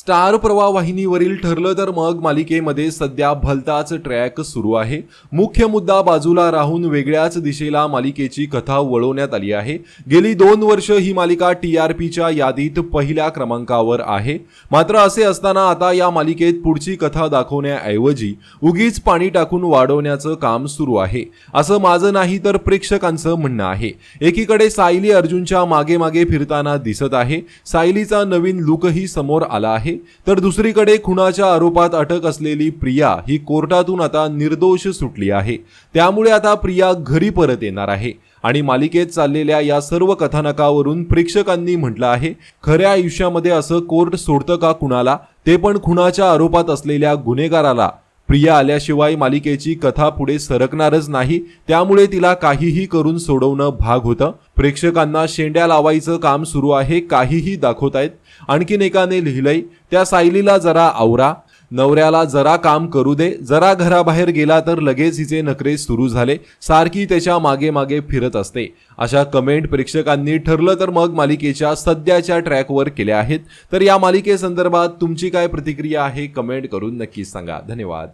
Star प्रवाह वाहिनीवरील ठरलं तर मग मालिकेमध्ये सध्या भलताच ट्रॅक सुरू आहे. मुख्य मुद्दा बाजूला राहून वेगळ्याच दिशेला मालिकेची कथा वळवण्यात आली आहे. गेली दोन वर्ष ही मालिका टी आर पीच्या यादीत पहिल्या क्रमांकावर आहे. मात्र असे असताना आता या मालिकेत पुढची कथा दाखवण्याऐवजी उगीच पाणी टाकून वाढवण्याचं काम सुरू आहे. असं माझं नाही तर प्रेक्षकांचं म्हणणं आहे. एकीकडे सायली अर्जुनच्या मागे मागे फिरताना दिसत आहे. सायलीचा नवीन लुकही समोर आला आहे. तर दुसरीकडे खुनाच्या आरोपात अटक असलेली प्रिया ही कोर्टातून आता निर्दोष सुटली आहे. त्यामुळे आता प्रिया घरी परत येणार आहे. आणि मालिकेत चाललेल्या या सर्व कथानकावरून प्रेक्षकांनी म्हटलं आहे खऱ्या आयुष्यामध्ये असं कोर्ट सोडतं का कुणाला? ते पण खुनाच्या आरोपात असलेल्या गुन्हेगाराला प्रिया आल्याशिवाय मालिकेची कथा पुढे सरकणारच नाही. त्यामुळे तिला काहीही करून सोडवणं भाग होतं. प्रेक्षकांना शेंड्या लावायचं काम सुरू आहे काहीही दाखवतायत. आणखीन एकाने लिहिलंय त्या सायलीला जरा आवरा. नवऱ्याला जरा काम करू दे. जरा घराबाहेर गेला तर लगेच हिचे नखरे सुरू झाले. सारखी त्याच्यामागे मागे फिरत असते. अशा कमेंट प्रेक्षकांनी ठरलं तर मग मालिकेच्या सध्याच्या ट्रॅकवर केल्या आहेत. तर या मालिकेसंदर्भात तुमची काय प्रतिक्रिया आहे कमेंट करून नक्कीच सांगा. धन्यवाद.